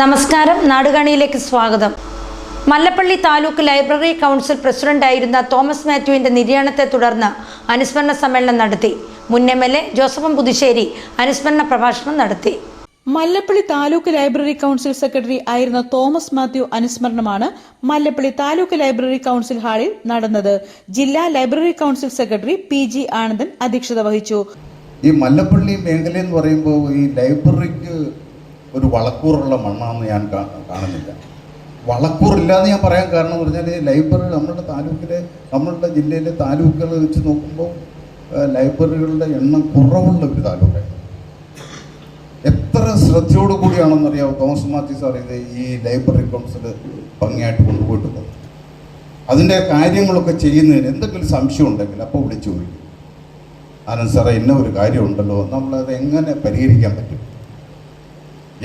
നമസ്കാരം. നാടുകാണിയിലേക്ക് സ്വാഗതം. മല്ലപ്പള്ളി താലൂക്ക് ലൈബ്രറി കൗൺസിൽ പ്രസിഡന്റായിരുന്ന തോമസ് മാത്യുവിന്റെ നിര്യാണത്തെ തുടർന്ന് അനുസ്മരണ സമ്മേളനം നടത്തി. മുൻ എം എൽ എ ജോസഫം പുതുശ്ശേരി അനുസ്മരണ പ്രഭാഷണം നടത്തി. Mallappally taluk library council secretary ആയിരുന്ന തോമസ് മാത്യു അനുസ്മരണമാണ് മല്ലപ്പള്ളി താലൂക്ക് ലൈബ്രറി കൗൺസിൽ ഹാളിൽ നടന്നത്. ജില്ലാ library council secretary P G Anandan അധ്യക്ഷത വഹിച്ചു. ഈ മല്ലപ്പള്ളി മേഖല എന്ന് പറയുമ്പോൾ ഈ ലൈബ്രറിക്ക് ഒരു വളക്കൂറുള്ള മണ്ണാണെന്ന് ഞാൻ കാണുന്നില്ല. വളക്കൂറില്ലാന്ന് ഞാൻ പറയാൻ കാരണം എന്ന് പറഞ്ഞാൽ ലൈബ്രറി നമ്മളുടെ താലൂക്കിലെ നമ്മളുടെ ജില്ലയിലെ താലൂക്കുകൾ വെച്ച് നോക്കുമ്പോൾ ലൈബ്രറികളുടെ എണ്ണം കുറവുള്ള ഒരു താലൂക്കാണ് എത്ര ശ്രദ്ധയോടു കൂടിയാണെന്നറിയാമോ തോമസ് മാത്യു സാർ ഇത് ഈ ലൈബ്രറി കൗൺസിൽ ഭംഗിയായിട്ട് കൊണ്ടുപോയിട്ടുള്ളത്. അതിന്റെ കാര്യങ്ങളൊക്കെ ചെയ്യുന്നതിന് എന്തെങ്കിലും സംശയം ഉണ്ടെങ്കിൽ അപ്പോൾ വിളിച്ചു ചോദിക്കും. ആനന്ദ് സാറേ ഇന്ന ഒരു കാര്യമുണ്ടല്ലോ. നമ്മളത് എങ്ങനെ പരിഹരിക്കാൻ പറ്റും?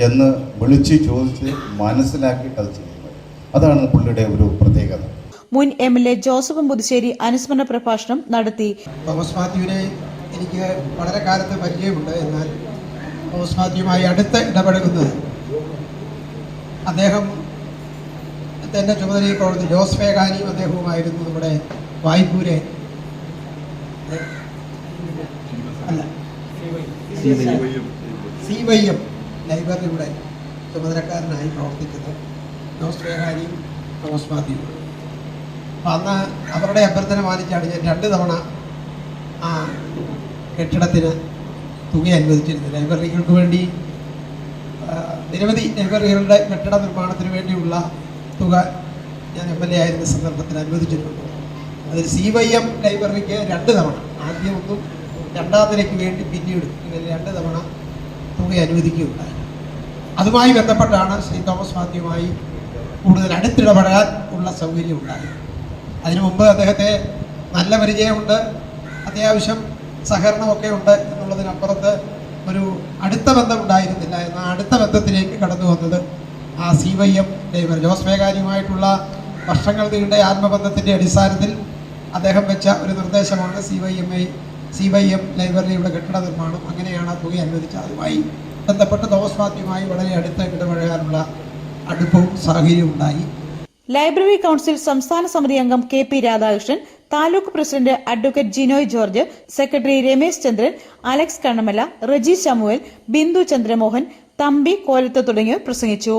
എന്ന് വിളിച്ച് ചോദിച്ച് മനസ്സിലാക്കിയിട്ട് അത് ചെയ്യുന്നത്. അതാണ് പുള്ളിയുടെ ഒരു പ്രത്യേകത. മുൻ M L A Joseph Puthussery അനുസ്മരണ പ്രഭാഷണം നടത്തി. തോമസ് മാത്യുവിനെ എനിക്ക് വളരെ കാലത്ത് പരിചയമുണ്ട്. എന്നാൽ തോമസ് മാത്യുവുമായി അടുത്ത് ഇടപഴകുന്നത് അദ്ദേഹം തന്നെ ചുമതലയിൽ കൊടുത്ത് ജോസ് വേഗാനിയും അദ്ദേഹവുമായിരുന്നു നമ്മുടെ വായ്പൂരെ. അല്ല. C Y M. ലൈബ്രറിയുടെ ചുമതലക്കാരനായി പ്രവർത്തിക്കുന്നത് ജോസ് വേഗാനിയും തോമസ് മാത്യു. അപ്പം അന്ന് അവരുടെ അഭ്യർത്ഥന മാനിച്ചാണ് ഞാൻ രണ്ട് തവണ ആ കെട്ടിടത്തിന് തുക അനുവദിച്ചിരുന്നത്. ലൈബ്രറികൾക്ക് വേണ്ടി നിരവധി ലൈബ്രറികളുടെ കെട്ടിട നിർമ്മാണത്തിന് വേണ്ടിയുള്ള തുക ഞാൻ എം എൽ എ ആയിരുന്ന സന്ദർഭത്തിൽ അനുവദിച്ചിട്ടുണ്ട്. അതിൽ സി വൈ എം ലൈബ്രറിക്ക് രണ്ട് തവണ ആദ്യമൊന്നും രണ്ടാം നിലയ്ക്ക് വേണ്ടി പിന്നീട് ഇങ്ങനെ രണ്ട് തവണ തുക അനുവദിക്കുകയുണ്ടായി. അതുമായി ബന്ധപ്പെട്ടാണ് ശ്രീ തോമസ് മാത്യുമായി കൂടുതൽ അടുത്തിടപെടാൻ ഉള്ള സൗകര്യം ഉണ്ടായത്. അതിനു മുമ്പ് അദ്ദേഹത്തെ നല്ല പരിചയമുണ്ട്. അത്യാവശ്യം സഹകരണമൊക്കെ ഉണ്ട് എന്നുള്ളതിനപ്പുറത്ത് ഒരു അടുത്ത ബന്ധമുണ്ടായിരുന്നില്ല എന്നാൽ അടുത്ത ബന്ധത്തിലേക്ക് കടന്നു വന്നത് ആ C Y M library Jose മേഘാനിയുമായിട്ടുള്ള വർഷങ്ങൾ നീണ്ട ആത്മബന്ധത്തിന്റെ അടിസ്ഥാനത്തിൽ അദ്ദേഹം വെച്ച ഒരു നിർദ്ദേശമാണ് C Y M I C Y M ലൈബ്രറിയുടെ കെട്ടിട നിർമ്മാണം. അങ്ങനെയാണ് ആ തുക അനുവദിച്ചത്. അതുമായി ബന്ധപ്പെട്ട് തോമസ് മാത്യുമായി വളരെ അടുത്ത് ഇടപഴകാനുള്ള അടുപ്പവും സാഹചര്യവും ഉണ്ടായി. ലൈബ്രറി കൗൺസിൽ സംസ്ഥാന സമിതി അംഗം K P Radhakrishnan taluk president advocate Jinoy George secretary Ramesh Chandran Alex Kannamala Reji Samuel Bindu Chandramohan Thampi Kolath തുടങ്ങിയവർ പ്രസംഗിച്ചു.